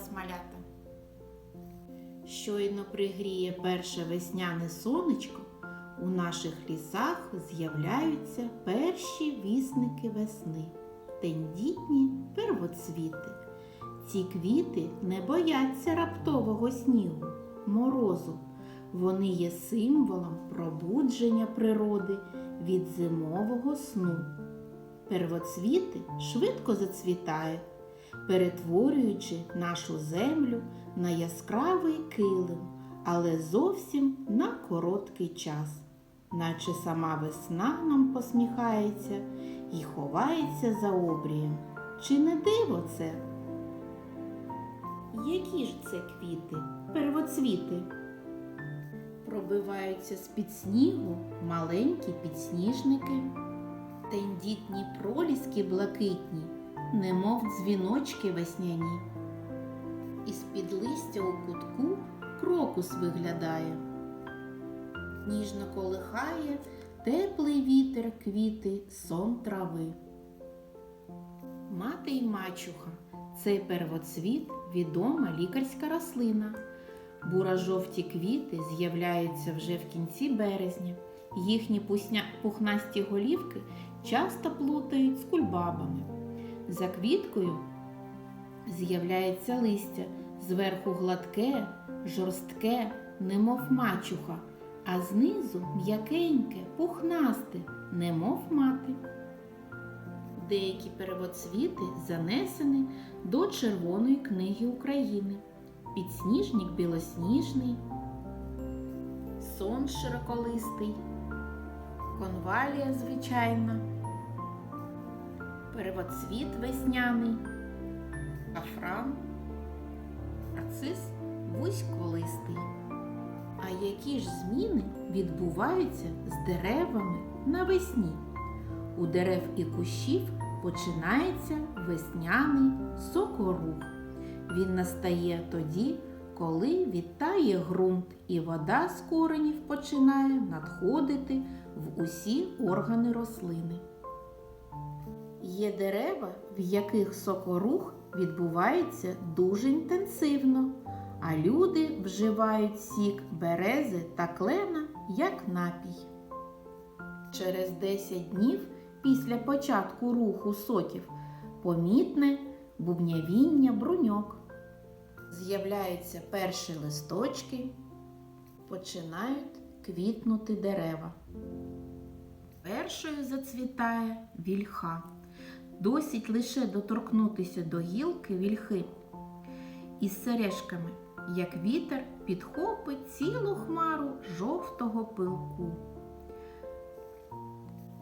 вас, малята. Щойно пригріє перше весняне сонечко, у наших лісах з'являються перші вісники весни, тендітні первоцвіти. Ці квіти не бояться раптового снігу, морозу. Вони є символом пробудження природи від зимового сну. Первоцвіти швидко зацвітають, перетворюючи нашу землю на яскравий килим, але зовсім на короткий час, наче сама весна нам посміхається і ховається за обрієм. Чи не диво це? Які ж це квіти, первоцвіти? Пробиваються з-під снігу маленькі підсніжники, тендітні проліски блакитні, немов дзвіночки весняні. Із-під листя у кутку крокус виглядає. Ніжно колихає теплий вітер квіти сон трави. Мати й мачуха цей первоцвіт відома лікарська рослина. Бура-жовті квіти з'являються вже в кінці березня. Їхні пухнасті голівки часто плутають з кульбабами. За квіткою з'являється листя, зверху гладке, жорстке, немов мачуха, а знизу м'якеньке, пухнасте, немов мати. Деякі первоцвіти занесені до Червоної книги України. Підсніжник білосніжний, сон широколистий, конвалія звичайна, первоцвіт весняний, кафран, нарцис вузьколистий. А які ж зміни відбуваються з деревами навесні? У дерев і кущів починається весняний сокорух. Він настає тоді, коли відтає ґрунт і вода з коренів починає надходити в усі органи рослини. Є дерева, в яких сокорух відбувається дуже інтенсивно, а люди вживають сік берези та клена як напій. Через 10 днів після початку руху соків помітне бубнявіння бруньок. З'являються перші листочки, починають квітнути дерева. Першою зацвітає вільха. Досить лише доторкнутися до гілки вільхи із сережками, як вітер підхопить цілу хмару жовтого пилку.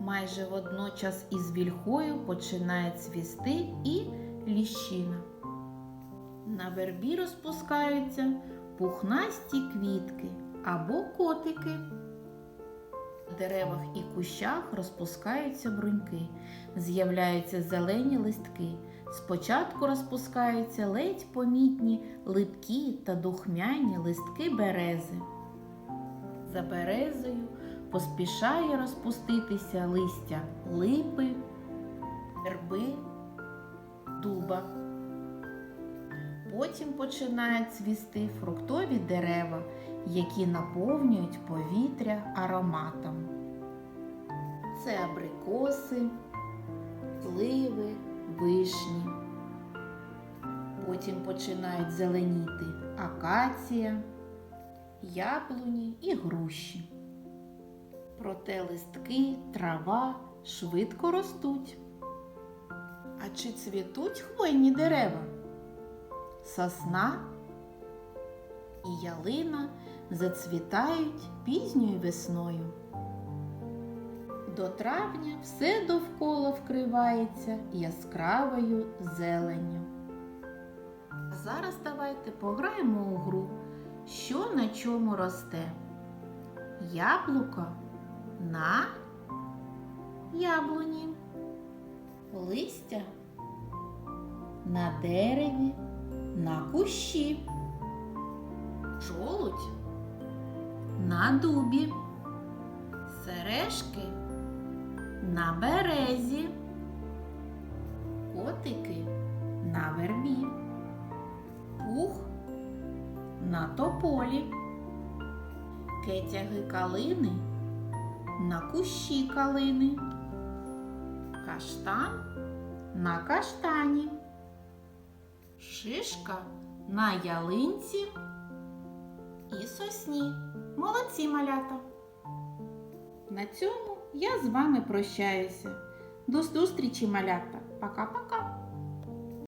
Майже водночас із вільхою починає цвісти і ліщина. На вербі розпускаються пухнасті квітки або котики. Деревах і кущах розпускаються бруньки, з'являються зелені листки. Спочатку розпускаються ледь помітні липкі та духмяні листки берези. За березою поспішає розпуститися листя липи, верби, дуба. Потім починають цвісти фруктові дерева, які наповнюють повітря ароматом. Це абрикоси, сливи, вишні. Потім починають зеленіти акація, яблуні і груші. Проте листки, трава швидко ростуть. А чи цвітуть хвойні дерева? Сосна і ялина зацвітають пізньою весною. До травня все довкола вкривається яскравою зеленню. Зараз давайте пограємо у гру, що на чому росте. Яблуко на яблуні, листя на дереві, на кущі, жолудь. На дубі, сережки. На березі, котики. На вербі, пух. На тополі. Кетяги калини. На кущі калини. Каштан. На каштані. Шишка на ялинці і сосні. Молодці малята! На цьому я з вами прощаюся. До зустрічі, малята. Пока-пока.